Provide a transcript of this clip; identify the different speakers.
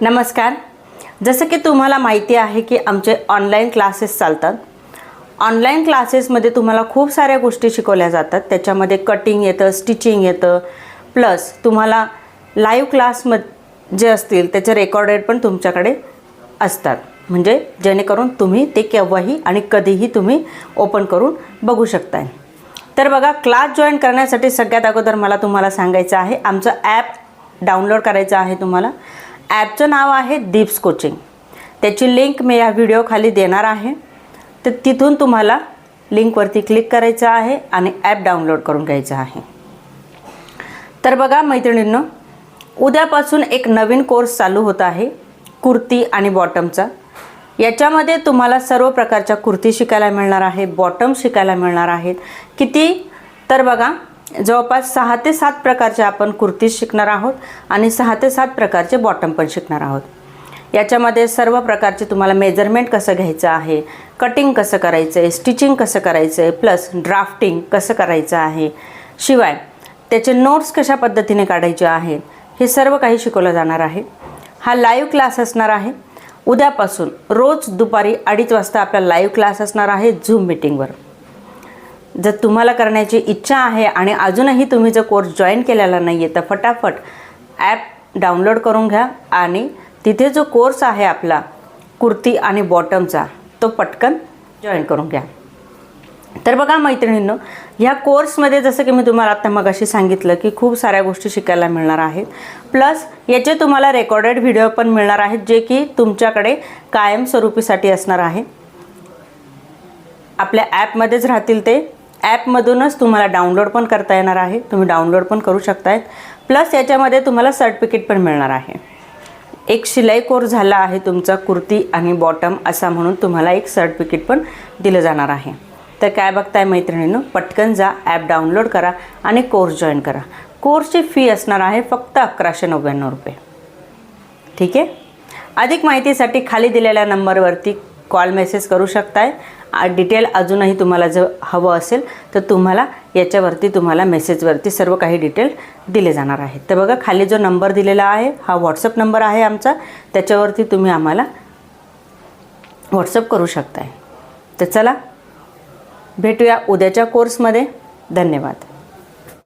Speaker 1: नमस्कार. जसं की तुम्हाला माहिती आहे की आमचे ऑनलाईन क्लासेस चालतात. ऑनलाईन क्लासेसमध्ये तुम्हाला खूप साऱ्या गोष्टी शिकवल्या जातात. त्याच्यामध्ये कटिंग येतं स्टिचिंग येतं. प्लस तुम्हाला लाईव्ह क्लासम जे असतील त्याचे रेकॉर्डेड पण तुमच्याकडे असतात. म्हणजे जेणेकरून तुम्ही ते केव्हाही आणि कधीही तुम्ही ओपन करून बघू शकताय. तर बघा क्लास जॉईन करण्यासाठी सगळ्यात अगोदर मला तुम्हाला सांगायचं आहे आमचं ॲप डाउनलोड करायचं आहे तुम्हाला. ॲपचं नाव आहे दीप्स कोचिंग. त्याची लिंक मी या व्हिडिओ खाली देणार आहे. तर तिथून तुम्हाला लिंकवरती क्लिक करायचं आहे आणि ॲप डाउनलोड करून घ्यायचं आहे. तर बघा मैत्रिणींनो उद्यापासून एक नवीन कोर्स चालू होत आहे कुर्ती आणि बॉटमचा याच्यामध्ये तुम्हाला सर्व प्रकारच्या कुर्ती शिकायला मिळणार आहे बॉटम शिकायला मिळणार आहेत. किती? तर बघा जवळपास सहा ते सात प्रकारचे आपण कुर्तीज शिकणार आहोत आणि सहा ते सात प्रकारचे बॉटम पण शिकणार आहोत. याच्यामध्ये सर्व प्रकारचे तुम्हाला मेजरमेंट कसं घ्यायचं आहे कटिंग कसं करायचं आहे स्टिचिंग कसं करायचं आहे प्लस ड्राफ्टिंग कसं करायचं आहे. शिवाय त्याचे नोट्स कशा पद्धतीने काढायचे आहेत हे सर्व काही शिकवलं जाणार आहे. हा लाईव्ह क्लास असणार आहे. उद्यापासून रोज दुपारी अडीच वाजता आपला लाईव्ह क्लास असणार आहे झूम मिटिंगवर जर तुम्हाला करण्याची इच्छा आहे आणि अजूनही तुम्ही जर कोर्स जॉईन केलेला नाही आहे तर फटाफट ॲप डाउनलोड करून घ्या आणि तिथे जो कोर्स आहे आपला कुर्ती आणि बॉटमचा तो पटकन जॉईन करून घ्या. तर बघा मैत्रिणींनो ह्या कोर्समध्ये जसं की मी तुम्हाला आत्ता मग अशी सांगितलं की खूप साऱ्या गोष्टी शिकायला मिळणार आहेत. प्लस याचे तुम्हाला रेकॉर्डेड व्हिडिओ पण मिळणार आहेत जे की तुमच्याकडे कायमस्वरूपीसाठी असणार आहे. आपल्या ॲपमध्येच राहतील ते. ॲपमधूनच तुम्हाला डाउनलोड पण करता येणार आहे. तुम्ही डाउनलोड पण करू शकतायत. प्लस याच्यामध्ये तुम्हाला सर्टिफिकेट पण मिळणार आहे. एक शिलाई कोर्स झाला आहे तुमचा कुर्ती आणि बॉटम असा म्हणून तुम्हाला एक सर्टिफिकेट पण दिलं जाणार आहे. तर काय बघताय मैत्रिणीनं पटकन जा ॲप डाउनलोड करा आणि कोर्स जॉईन करा. कोर्सची फी असणार आहे फक्त अकराशे नव्याण्णव रुपये. ठीक आहे? अधिक माहितीसाठी खाली दिलेल्या नंबरवरती कॉल मेसेज करू शकताय. आ- डिटेल अजूनही तुम्हाला जर हवं असेल तर तुम्हाला याच्यावरती तुम्हाला मेसेजवरती सर्व काही डिटेल दिले जाणार आहेत. तर बघा खाली जो नंबर दिलेला आहे हा व्हॉट्सअप नंबर आहे आमचा. त्याच्यावरती तुम्ही आम्हाला व्हॉट्सअप करू शकताय. तर चला भेटूया उद्याच्या कोर्समध्ये धन्यवाद.